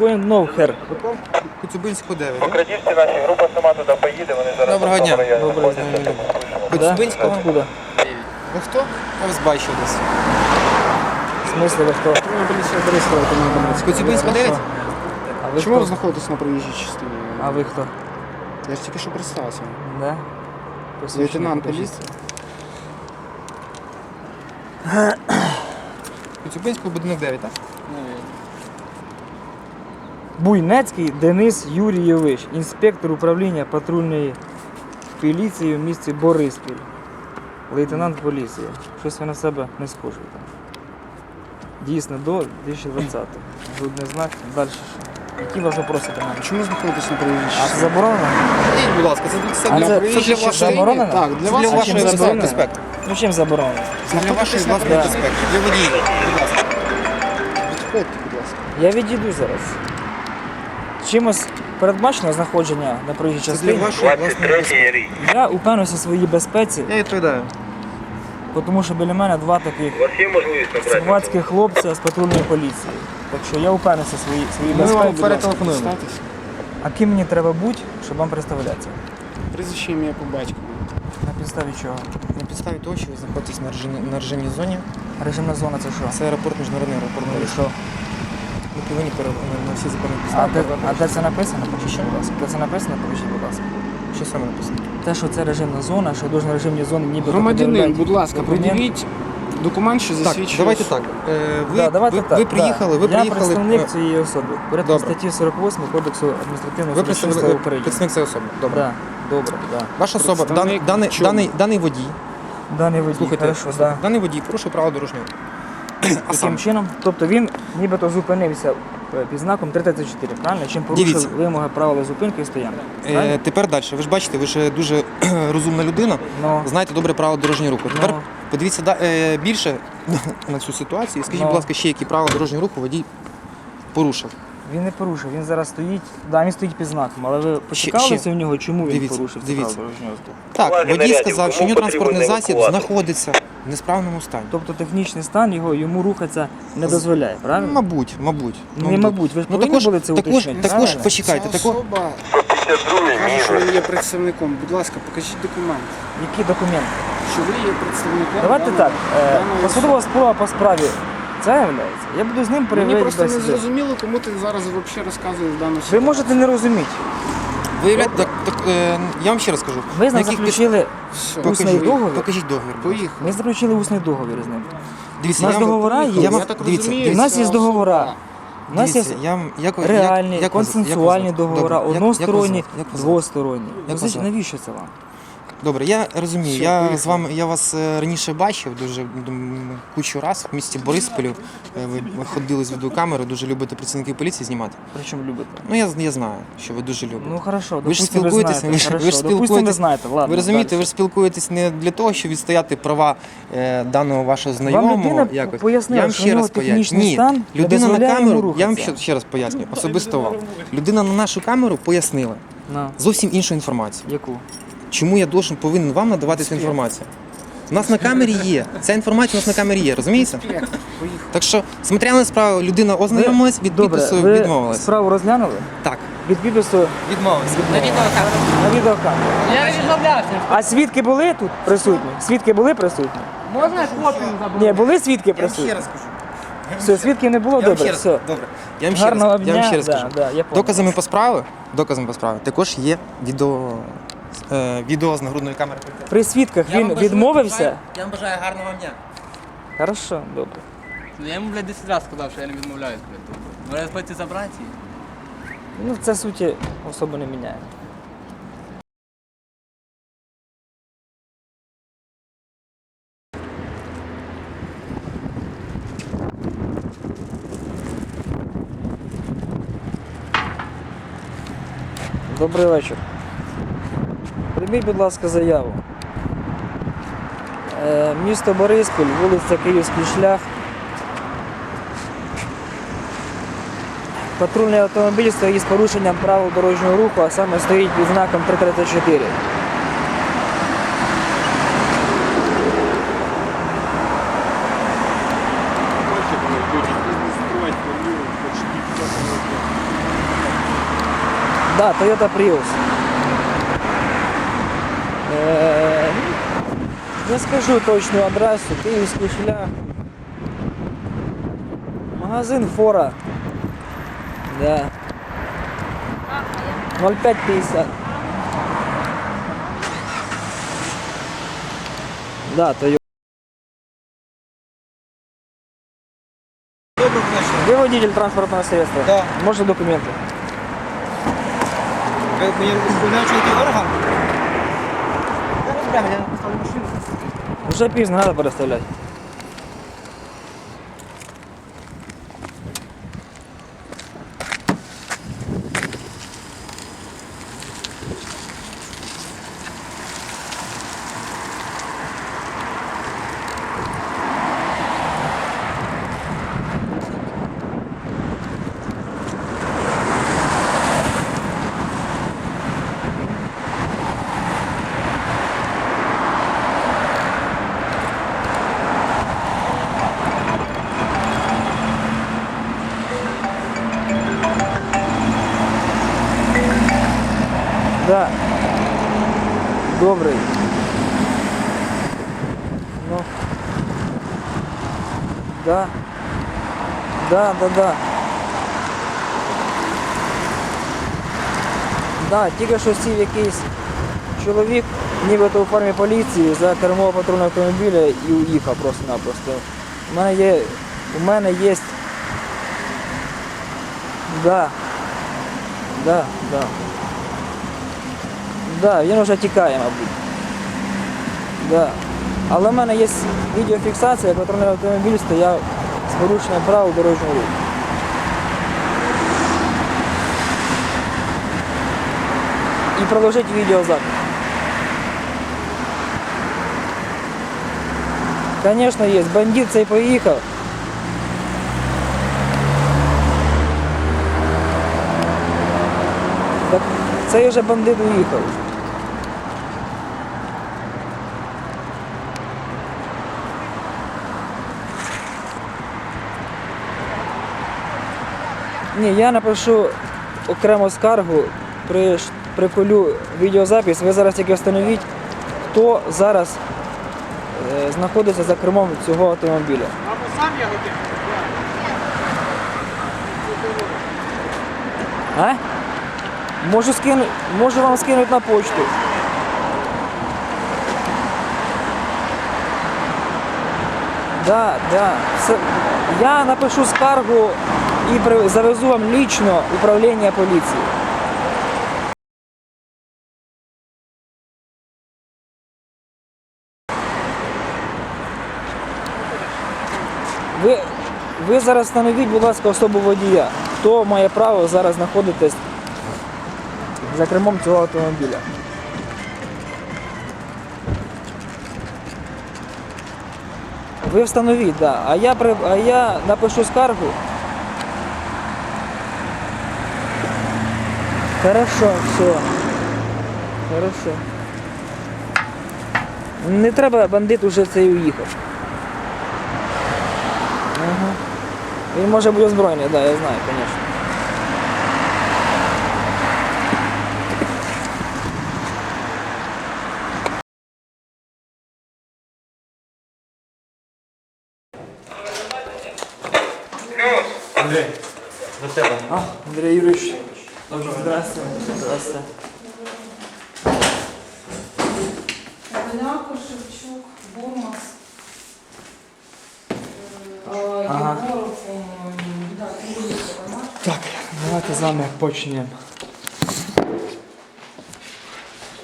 On here? Коцюбинську 9. да? Крадівці наші, група сама туди поїде, вони зараз Доброго дня. Доброго. Да? Коцюбинського? Откуда? Ви хто? Я вас бачив десь. В смысле, ви хто? З Коцюбинську 9? А ви Чому ви хто? знаходитесь на проїжджій частині? А ви хто? Я ж тільки що представився. Да? Лейтенант поліції. Коцюбинського будинок 9, так? Буйнецький Денис Юрійович, інспектор управління патрульної поліції в місті Бориспіль. Лейтенант поліції. Щось ви на себе не схожий там. Дійсно, до 2020. Жодний знак. Далі що? Які у вас вопроси до мене? Чому знаходитесь на А це заборонено? Скажіть, будь ласка, це, це, А для, це- це для вашої заборонено? Так, для Це вас для А вашої безпеки. заборонено? безпеки. Ну чим заборонено? Для вашої власної безпеки. Для водіїв. Будь ласка. Відходьте, будь ласка. Я відійду зараз. Чимось передбачено знаходження на проїжджій для частині. вашої власної 23 рік. Я упевнився в своїй безпеці, Я відповідаю. тому що біля мене два таких У вас є можливість набрати? Словацькі хлопця з патрульної поліції. Так що я упевнився в своїй, своїй Ми вам безпеці. перетелефонуємо. А ким мені треба бути, щоб вам представлятися? Прізвище ім'я по батькові. На підставі чого? На підставі того, що ви знаходитесь на режимі, на режимній зоні, Режимна зона це що? це аеропорт міжнародний аеропорт. Ну і що? Ми повинні пере- на всі законні А підстави. де, а де це написано? Покажіть, будь ласка. Де це написано, покажіть, будь ласка. Що саме написано? Те, що це режимна зона, що в режимній зоні ніби Громадянин, будь ласка, пред'явіть документ, що Так, засвідчує. давайте так. Е, Ви, Да, давайте ви, так. ви да. приїхали, ви Я приїхали. представник е, цієї особи. Порядку Добре. статті 48 Кодексу адміністративного Ви судочинства представник, України. представник цієї особи. Добре. Да, добре, да. Ваша особа, дан, Представник даний, даний, даний водій, Даний водій, слухайте, хорошо, да. даний водій порушив право дорожнього. руху. Саме, чином? Тобто він нібито зупинився е, під знаком 334, правильно? Чим порушив Дивіться. вимоги правила зупинки і стоянки. е, Правильно? тепер далі. Ви ж бачите, ви ж дуже розумна людина, Ну, знаєте добре право дорожнього руху. Тепер Ну. подивіться да- е, більше на цю ситуацію. Скажіть, Ну. будь ласка, ще які правила дорожнього руху водій порушив. він не порушив, він зараз стоїть, да, він стоїть під знаком, але ви ще. поцікавилися в нього, чому він Дивіться, порушив це дивіться. правило дорожнього руху? Так, Уваги водій нарядів, сказав, що у кому нього транспортний засіб евакуатор? знаходиться в несправному стані. Тобто технічний стан його йому рухатися не дозволяє, правильно? Мабуть, мабуть. Не мабуть, ви ж Ну повинні також, були це також, уточнити, також правильно? почекайте, Ця також. особа 52 каже, що він є представником. Будь ласка, покажіть документ, Які документи? що ви є представником. Давайте даної- так, е, даної посудова справа по справі. Це являється. Я буду з ним Мені перевіряти просто не зрозуміло, кому ти зараз взагалі розказуєш дану Ви можете не розуміти. Виявляєте, так, так, е, я вам ще раз кажу. Ви з ним заключили усний Покажіть, договір. покажіть договір. Поїхали. Ми заключили усний договір з ним. Дивіться, У нас я вам- договора є. Я вам, Я так дивіться, розумію, У нас є договора. У нас є дивіться, я вам, як, ви- реальні, як, як вас- як консенсуальні звати? договори, як- односторонні. Як вас двосторонні. Як Ну, зачем- Навіщо це вам? Добре, я розумію. Все, я поїхали. з вами я вас е, раніше бачив дуже кучу раз в місті Борисполю. Е, Ви, ходили з відеокамери, дуже любите працівників поліції знімати. Причому любите? Ну я, я знаю, що ви дуже любите. Ну хорошо, Ви ж ви спілкуєтесь, знаєте. ви ж- ви ж допустим, ви знаєте, ладно. ви розумієте, дальше. ви ж спілкуєтесь не для того, щоб відстояти права е, даного вашого знайомого. людина якось. пояснила, я вам ще раз поясню. Ні, стан людина на камеру, я вам ще, ще раз поясню, особисто вам. Людина на нашу камеру пояснила На, зовсім іншу інформацію. яку? Чому я должен повинен вам надавати цю інформацію? У нас на камері є. Ця інформація у нас на камері є, розумієте? Так що з матеріальною справою людина ознайомилась, від Добре, підпису ви відмовилась. справу розглянули? Так, Від підпису відмовилась. на відеокамеру. Я не відмовлявся. А свідки були тут присутні? Свідки були присутні? Можна я копію заберу? Ні, були свідки Я вам ще присутні? раз кажу. Все, свідків не було, Я вам ще добре, раз, все. добре. Я вам ще раз, Гарного я вам дня. ще раз Да, кажу. да, я понял. Доказами по справі, доказами по справі також є відео, відео з нагрудної камери. При свідках Я вам він бажаю- відмовився? Я вам бажаю гарного дня. Хорошо, добре. Ну, Я йому, блядь, 10 разів сказав, що я не відмовляюсь, блядь. Може, хочете забрати її? Ну, це суті особо не міняє. Добрий вечір. Прийміть, будь ласка, заяву. Е, місто Бориспіль, вулиця Київський шлях. Патрульний автомобіль стоїть з порушенням правил дорожнього руху, а саме стоїть під знаком 334. Да, Toyota Prius. Е, Не скажу точну адресу, київський шлях. Магазин Фора. Да. 0550. Да, Toyota. Вы водитель транспортного средства? Да. Можно документы? Ви мені виконуючий який орган? Я розберемо, я поставлю машину. Уже пізно, надо переставлять. Да. Добрий. Ну. Да. Да, да, да. Да, тільки що сів якийсь чоловік, нібито у формі поліції, за кермо патрульного автомобіля і уїхав просто-напросто. У мене є. У мене є. Да. Да, да. Да, він вже тікає, мабуть. Да. Але в мене є відеофіксація, як патрульний автомобіль стояв з порушенням правил дорожнього руху. І продовжить відеозапис. Звісно, є. Бандит цей поїхав. Так цей вже бандит уїхав. Ні, я напишу окрему скаргу, при, приколю відеозапис. Ви зараз тільки встановіть, хто зараз е, знаходиться за кермом цього автомобіля. Або сам я готовий. А? Можу скину, можу вам скинути на почту. Да, да. Все. Я напишу скаргу при- завезу вам лічно управління поліції. Ви, ви зараз встановіть, будь ласка, особу водія. Хто має право зараз знаходитись за кермом цього автомобіля? Ви встановіть, да. А я, а я напишу скаргу. Хорошо, все. Хорошо. Не треба, бандит уже цей уїхав. Ага. Він може бути озброєний, да, я знаю, звісно. Андрій, до тебе. А, Андрей Юрьевич. Здравствуйте. Здравствуйте. Поляко, Шевчук, Бурмас, е, Ага. Єгоров, м, да, Так, давайте з вами почнемо.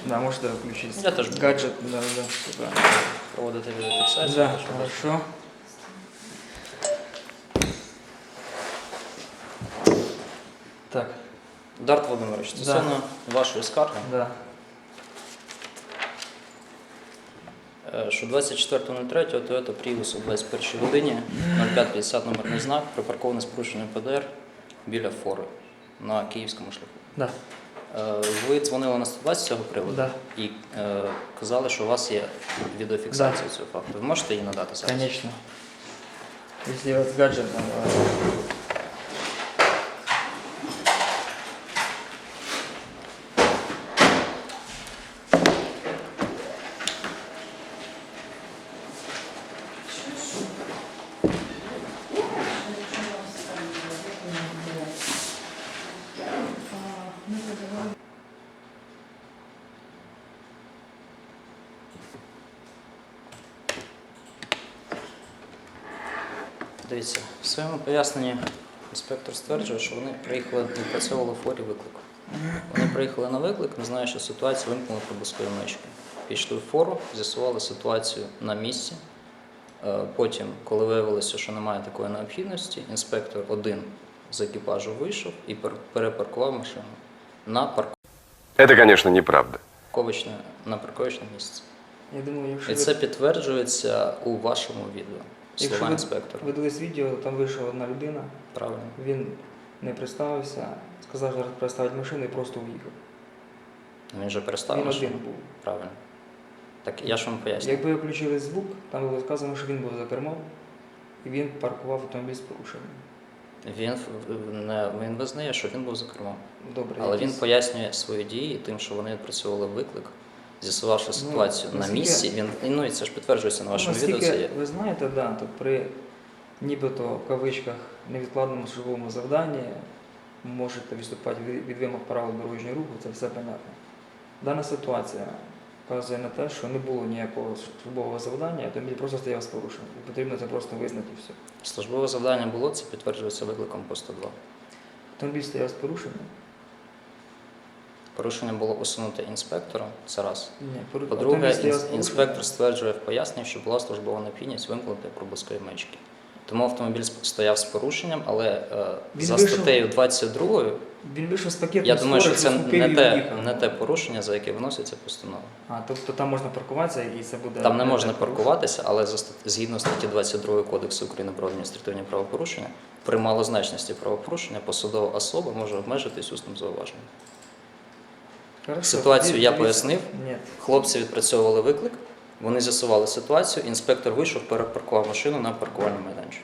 Да, можете включити. Я теж буду. гаджет. Да, да, проводити відеофіксацію. Да, хорошо. Дарт Володимирович, Да. стосовно вашої скарги, да. е, що 24.03 Toyota Prius о 21 годині 0550 номерний знак припаркований з порушенням ПДР біля фори на київському шляху. Да. Е, Ви дзвонили на 120 з цього приводу Да. і е, казали, що у вас є відеофіксація цього факту. Ви можете її надати зараз? Конечно. Если вот гаджетом. Дивіться, в своєму поясненні інспектор стверджує, що вони приїхали, відпрацьовували в форі виклик. Вони приїхали на виклик, не знаючи ситуацію, вимкнули проблискові мечки. Пішли в фору, з'ясували ситуацію на місці. Е, Потім, коли виявилося, що немає такої необхідності, інспектор один з екіпажу вийшов і перепаркував машину на Это, конечно, неправда. парковочне, на парковочне місце. Я думаю, якщо І це підтверджується у вашому відео. Якщо ви, інспектора. ви дивились відео, там вийшла одна людина, Правильно. він не представився, сказав, що зараз представить машину і просто уїхав. Він же переставив Він машину. один був. Правильно. Так я ж вам поясню. Якби включили звук, там було сказано, що він був за кермом, і він паркував автомобіль з порушенням. Він не він визнає, що він був за кермом. Добре, Але він пояснює свої дії тим, що вони відпрацьовували виклик, з'ясувавши ситуацію на наскільки- місці. Він ну і це ж підтверджується на вашому Ну, відео. Це є. ви знаєте, да, то при нібито в кавичках невідкладному службовому завданні можете відступати від, від вимог правил дорожнього руху, це все понятно. Дана ситуація вказує на те, що не було ніякого службового завдання, автомобіль просто стояв з порушенням. І потрібно це просто визнати і все. Службове завдання було, це підтверджується викликом по 102. Автомобіль стояв з порушенням. Порушення було усунуте інспектором. Це раз. По-друге, інспектор стверджує в поясненні, що була службова необхідність вимкнути проблискові мечки. Тому автомобіль стояв з порушенням, але е, Він за вийшов- статтею 22 Він вийшов з пакетом я думаю, що це не те, не те порушення, за яке виноситься постанова. А, тобто там можна паркуватися і це буде. Там не можна паркуватися, але за згідно статті 22 Кодексу України про адміністративні правопорушення, при малозначності правопорушення посадова особа може обмежитись усним зауваженням. Хорошо, Ситуацію я пояснив. Ні. Хлопці відпрацьовували виклик, вони з'ясували ситуацію, інспектор вийшов, перепаркував машину на паркувальний майданчик.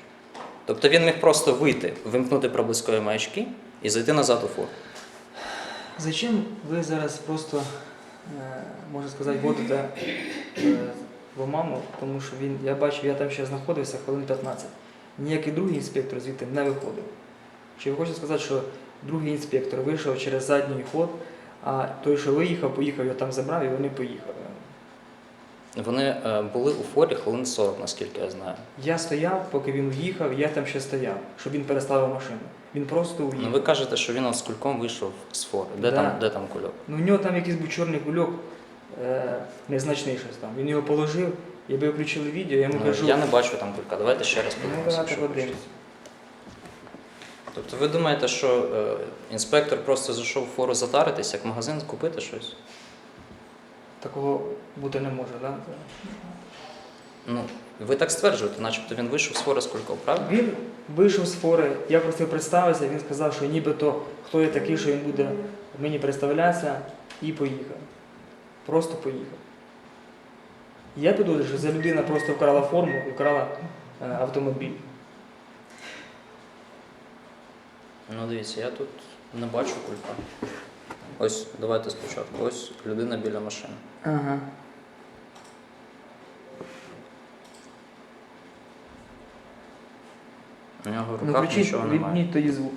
Тобто він міг просто вийти, вимкнути проблискові маячки і зайти назад у фур. Зачем ви зараз просто, е, можна сказати, вводите е, в оману, тому що він, я бачив, я там ще знаходився хвилин 15. Ніякий другий інспектор звідти не виходив. Чи ви хочете сказати, що другий інспектор вийшов через задній ход, а той, що виїхав, поїхав, його там забрав і вони поїхали. Вони е, були у форі хвилин 40, наскільки я знаю. Я стояв, поки він уїхав, я там ще стояв, щоб він переставив машину. Він просто уїхав. Ну ви кажете, що він з кульком вийшов з фори. Де, Да. там, де там кульок? Ну, в нього там якийсь був чорний кульок, е, незначний щось там. Він його положив, якби включили відео, я йому Ну, кажу. я не бачу там кулька. Давайте ще раз Ну, подивимося. давайте хочете. Тобто ви думаєте, що е, інспектор просто зайшов в фору затаритись, як в магазин, купити щось? Такого бути не може, так? Ну, ви так стверджуєте, начебто він вийшов з фори з кульком, правда? Він вийшов з фори, я просив представитися, він сказав, що нібито хто я такий, що він буде мені представлятися, і поїхав. Просто поїхав. Я підозрюю, що ця людина просто вкрала форму і вкрала е, автомобіль. Ну дивіться, я тут не бачу кулька. Ось, давайте спочатку. Ось людина біля машини. Ага. У нього в Ну, руках включіть, нічого немає. відміть тоді звук.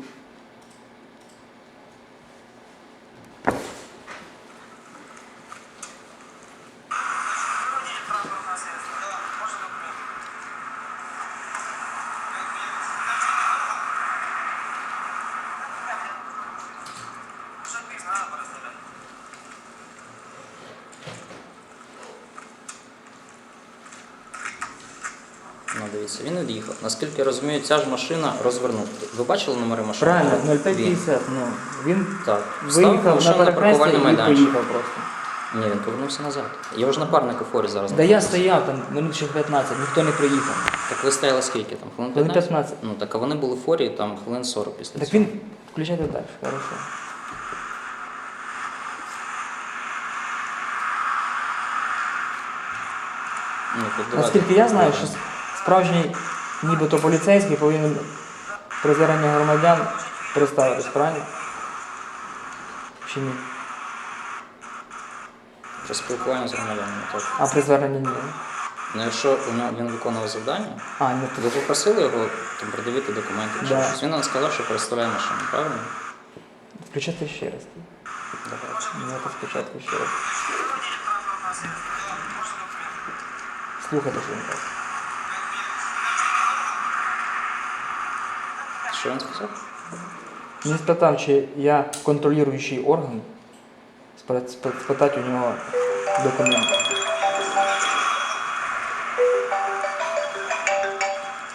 Дивіться, він від'їхав. Наскільки я розумію, ця ж машина розвернута. Ви бачили номери машини? Правильно, Він. 0550, ну. Він Так. Встав виїхав на машину на перехрестя паркувальний і майданчик. поїхав просто. Ні, він повернувся назад. Його ж напарник у форі зараз. Да я знаходиться. стояв там минут ще 15, ніхто не приїхав. Так ви стояли скільки там? Хвилин Хвилин 15? 15. Ну так а вони були в форі там хвилин 40 після Так цього. він включайте далі, хорошо. Ну, Наскільки я знаю, що. Справжній нібито поліцейський повинен при зверненні громадян представитись, правильно? Чи ні? Про спілкування з громадянами. Так. А при зверненні ні. Ну якщо у нього він виконував завдання, А, ні, ви попросили його там придивити документи чи Да. щось. Він нам сказав, що переставляє машину, правильно? включайте ще раз. Давайте. Ну, це спочатку ще раз. Слухайте, що він каже. Що він сказав? Він спитав, чи я контролюючий орган, спитати у нього документи.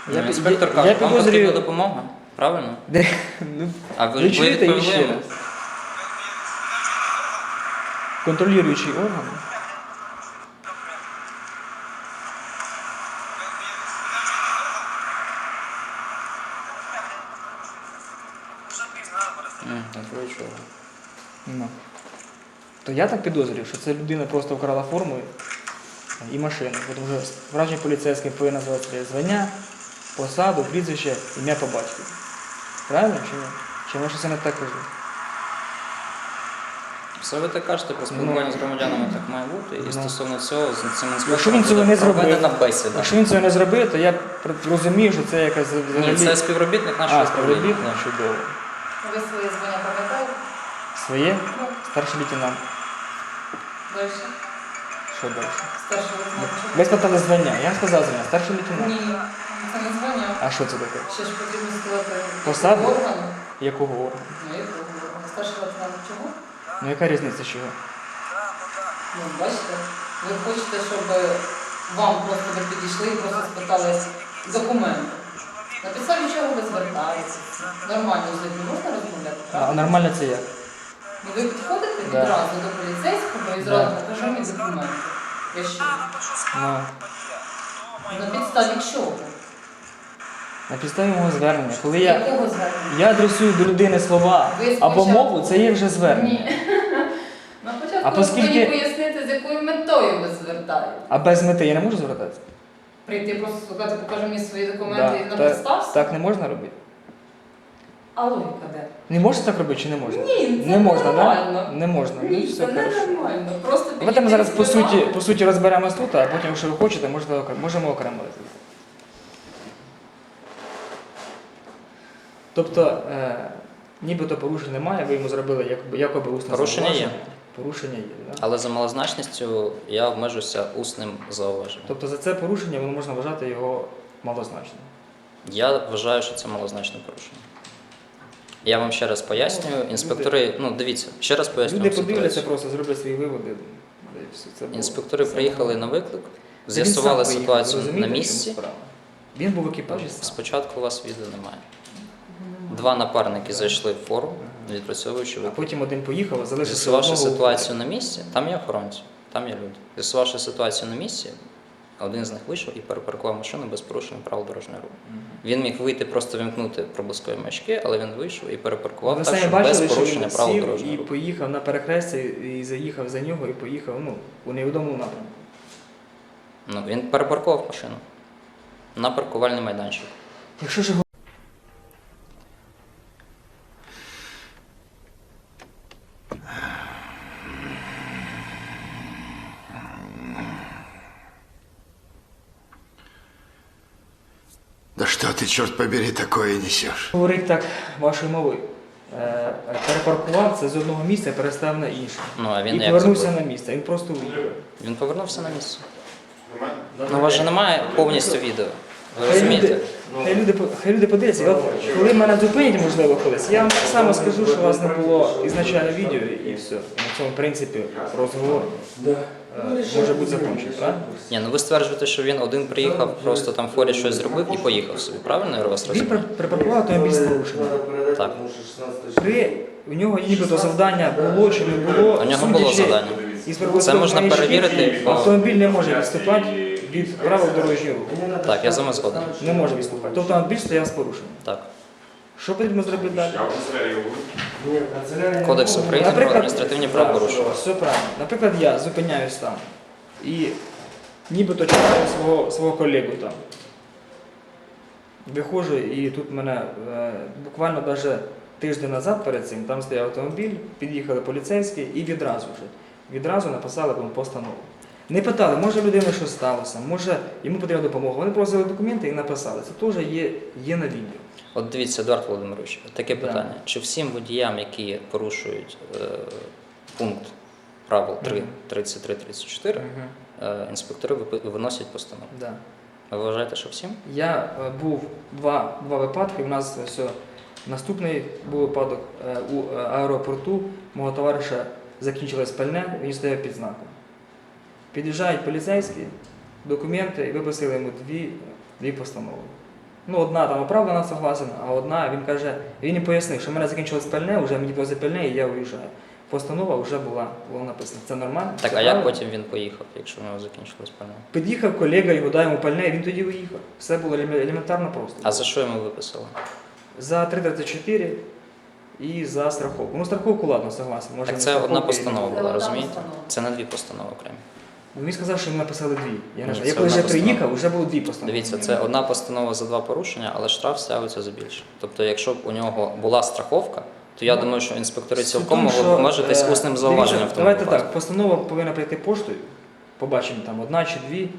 Пі- інспектор я- каже, я вам підозрюю- потрібна допомога. Правильно? Де, ну, А ви, ви відповіли ще йому? раз? Контролюючий орган. М, контролюючий орган. Ну. То я так підозрюю, що це людина просто вкрала форму і машину. Тому що справжній поліцейський повинен назвати своє звання, посаду, прізвище, ім'я по батькові. Правильно чи ні? Чи може це не так кажу? Все ви так кажете, про спілкування з громадянами так має бути. І Ну. стосовно цього з цим Якщо він цього не зробив, бесіда. якщо він цього не зробив, то я розумію, що це якась взагалі... Ні, це співробітник нашого А, управління. співробітник? Чудово. Ви своє звання пам'ятаєте? Своє? Старший лейтенант. Далі. Що далі? Старший лейтенант. Ви спитали звання. Я вам сказав звання. Старший лейтенант. Ні, це не звання. А що це таке? Ще ж потрібно сказати Посаду? органу. Якого органу? Ну, якого органу? Старший лейтенант чого? Ну яка різниця чого? Ну, бачите, ви хочете, щоб вам просто ви підійшли і просто спитали документи. На підставі чого ви звертаєтеся? Нормально з людьми можна розмовляти? А правда? нормально це як? Ну, ви підходите Да. відразу до поліцейського і Да. зразу покажи мені документи. Я що? Ну, На підставі чого? на підставі мого звернення. Коли я, Якого звернення? я адресую до людини слова Ви або спочатку- мову, це є вже звернення. Ні. На початку А поскільки- повинні пояснити, з якою метою ви звертаєтесь. А без мети я не можу звертатися? Прийти просто сказати, покажи мені свої документи і на та- підставці? так не можна робити. А логіка де? Не можна так робити чи не можна? Ні, це не можна, нормально. так? Не можна. Ну, все це хорошо. нормально. Просто ми підійти зараз по суті, по суті розберемось тут, а потім, якщо ви хочете, можете, окремо- можемо окремо розібрати. Тобто, е, нібито порушень немає, ви йому зробили якоби, якоби усне Порушення є. зауваження. Порушення є. Да? Але за малозначністю я обмежуся усним зауваженням. Тобто за це порушення воно можна вважати його малозначним. Я вважаю, що це малозначне порушення. Я вам ще раз пояснюю. Інспектори, ну дивіться, ще раз поясню. Люди вам подивляться, ситуацію. просто зроблять свої виводи. Це було. Інспектори Це приїхали на виклик, з'ясували ситуацію на місці. Він був екіпажі. Спочатку у вас відео немає. Два напарники зайшли в форум, відпрацьовуючи А потім один поїхав, залишився З'ясувавши ситуацію на місці, там є охоронці, там є люди. З'ясувавши ситуацію на місці, один з них вийшов і перепаркував машину без порушення правил дорожнього руху. Він міг вийти, просто вімкнути проблискові мачки, але він вийшов і перепаркував так, що бачили, без що порушення він правил сів дорожнього і руху. поїхав на перехрестя і заїхав за нього і поїхав ну, у невідомому напрямку. Ну, він перепаркував машину на паркувальний майданчик. Якщо ж Да что ты, черт побери, такое несешь? говорити так вашою мовою, е, перепаркував це з одного місця, перестав на інше. Ну, а він і як повернувся зробив? на місце. Він просто уїхав. Він повернувся на місце. Ну, у вас же немає повністю відео. Ви Хай люди, розумієте? хай, люди, по- хай люди подивляться. От, коли мене зупинять, можливо, колись, я вам так само скажу, що у вас не було ізначально відео і все. На цьому принципі розговор е, може бути закінчений, правильно? Ні, ну ви стверджуєте, що він один приїхав, просто там в форі щось зробив і поїхав собі. Правильно я вас Він розумію? припаркував автомобіль з порушенням. Так. При у нього нібито завдання було чи не було. У нього було судячи завдання. із Це можна перевірити, Автомобіль не може відступати від правил дорожнього руху. Так, я з вами згоден. Не може відступати. Тобто автомобіль стояв з порушенням. Так. Що потрібно зробити далі? Кодекс України про адміністративні правопорушення. Все правильно. Наприклад, я зупиняюсь там і нібито чекаю свого, свого колегу там. Виходжу і тут мене е, буквально навіть тиждень назад перед цим там стояв автомобіль, під'їхали поліцейські і відразу вже. Відразу написали вам постанову. Не питали, може людина щось сталося, може йому потрібна допомога. Вони просили документи і написали. Це теж є, є на відео. От дивіться, Едуард Володимирович, таке питання. Чи всім водіям, які порушують е, пункт правил 3, 33, 34, е, інспектори випи- виносять постанову? Да. Ви вважаєте, що всім? Я е, був два, два випадки. У нас все Наступний був випадок е, у е, аеропорту. Мого товариша закінчилось пальне, він стояв під знаком. Під'їжджають поліцейські, документи і виписали йому дві, дві постанови. Ну, одна там оправдана согласен, а одна він каже, він їм пояснив, що в мене закінчилось пальне, вже мені возить пальне і я виїжджаю. Постанова вже була, було написано. Це нормально? Так, це а як потім він поїхав, якщо в нього закінчилось пальне? Під'їхав колега, його дав йому пальне, і він тоді виїхав. Все було елементарно просто. А за що йому виписали? За 334 і за страховку. Ну, страховку, ладно, согласен. Може, Так не це одна постанова була, розумієте? Це не дві постанови окремі. Він сказав, що йому написали дві. Я, не Ні, знаю. я коли вже одна постанова. приїхав, вже було дві постанови. Дивіться, це одна постанова за два порушення, але штраф ставиться за більше. Тобто, якщо б у нього була страховка, то я думаю, що інспектори Суть в цілком тому, могли б що, обмежитись е, усним зауваженням дивіться, в тому Давайте випадку. так, постанова повинна прийти поштою. Побачимо там одна чи дві.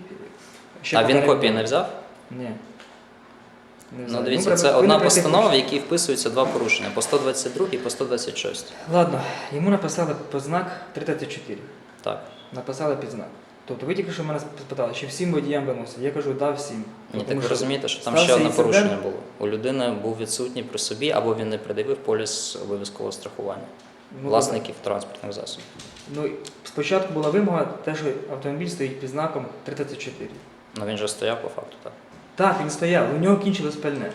Ще А він попередньо. копії не взяв? Ні. Не Ну знаю. дивіться, це повинна одна прийти постанова, в поштою. якій вписуються два порушення по 122 і по 126. Ладно, йому написали під знак 334. Так. Написали під знак. Тобто ви тільки що мене спитали, чи всім водіям виносять? Я кажу, да, всім. Ні, так ви розумієте, що там ще одне інцидент. порушення було. У людини був відсутній при собі, або він не придивив поліс обов'язкового страхування Ну, власників транспортних засобів. Ну, спочатку була вимога, те, що автомобіль стоїть під знаком 334. Ну він же стояв по факту, так. Так, він стояв, у нього кінчилось пальне.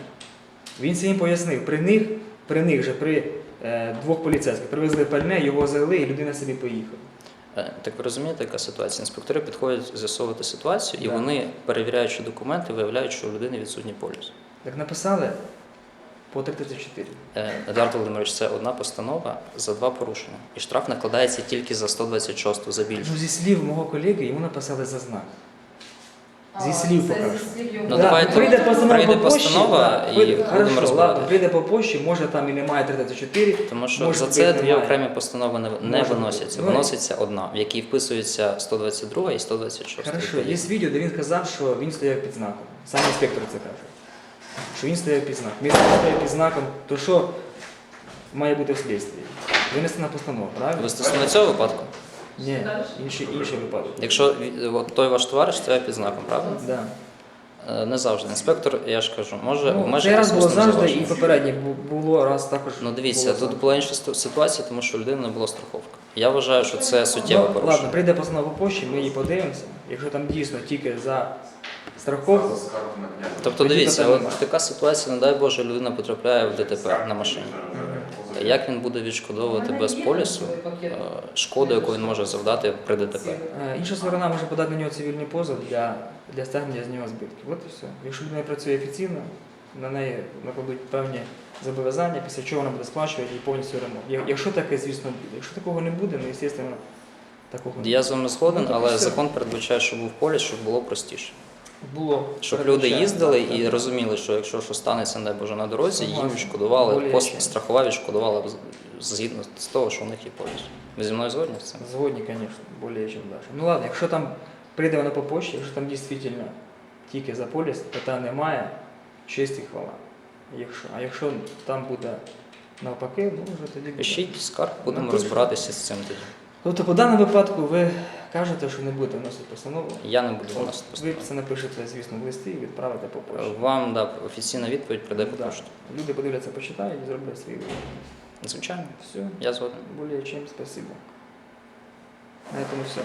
Він це їм пояснив. При них, при них же, при е, двох поліцейських привезли пальне, його залили, і людина собі поїхала. Е, Так ви розумієте, яка ситуація? Інспектори підходять з'ясовувати ситуацію, і Да. вони, перевіряючи документи, виявляють, що у людини відсутній поліс. Так написали по 334. Е, Едуард Володимирович, це одна постанова за два порушення. І штраф накладається тільки за 126 за більше. Ну, зі слів мого колеги, йому написали за знак. Зі слів поки. Ну, Да, давайте прийде постанова прийде по пошті, постанова, да, і прийде- будемо хорошо, розбиратися. ладно, прийде по пошті, може там і немає 334. Тому що може за бути, це дві немає. окремі постанови не, не Може виносяться. бути. Виноситься одна, в якій вписується 122 і 126. Хорошо, відповідно. є відео, де він казав, що він стояв під знаком. Сам інспектор це каже. Що він стояв під знаком. Він стояв під знаком, то що має бути в слідстві? Винесена постанова, правильно? Ви стосовно цього випадку? Ні, інший, інший випадок. Якщо от той ваш товариш стояв під знаком, правда? Да. Е, Не завжди. Інспектор, я ж кажу, може Ну, обмежитись цей раз було завжди і попереднє було раз також. Ну дивіться, було тут завжди. була інша ситуація, тому що у людини не було страховки. Я вважаю, що це суттєве Ну, ладно, прийде постанова по пошті, ми її подивимося. Якщо там дійсно тільки за страховку, Тобто дивіться, от така ситуація, не дай Боже, людина потрапляє в ДТП на машині. Як він буде відшкодовувати без полісу е, шкоду, яку він може завдати при ДТП? Е, Інша сторона може подати на нього цивільний позов для, для стягнення з нього збитків. От і все. Якщо людина працює офіційно, на неї накладуть певні зобов'язання, після чого вона буде сплачувати і повністю ремонт. Якщо таке, звісно, буде. Якщо такого не буде, ну, звісно, такого не Я з вами згоден, Ну, але закон передбачає, щоб був поліс, щоб було простіше. Було. Щоб люди їздили Так, і так. розуміли, що якщо що станеться, не Боже, на дорозі, їм відшкодували, страхова відшкодувала згідно з того, що у них є поліс. Ви зі мною згодні з цим? Згодні, звісно, більше, ніж даже. Ну ладно, якщо там прийде вона по пошті, якщо там дійсно тільки за поліс, питань немає, честь і хвала. Якщо, а якщо там буде навпаки, ну вже тоді буде. Пишіть скарг, будемо розбиратися з цим тоді. Тобто по даному випадку ви кажете, що не будете вносити постанову. Я не буду От виносити ви постанову. це напишете, звісно, в листи і відправите по пошті. Вам да, офіційна відповідь прийде по Да. пошту. Люди подивляться, почитають і зроблять свій вибір. Звичайно, Все, я згоден. более чем спасибо. На этом все.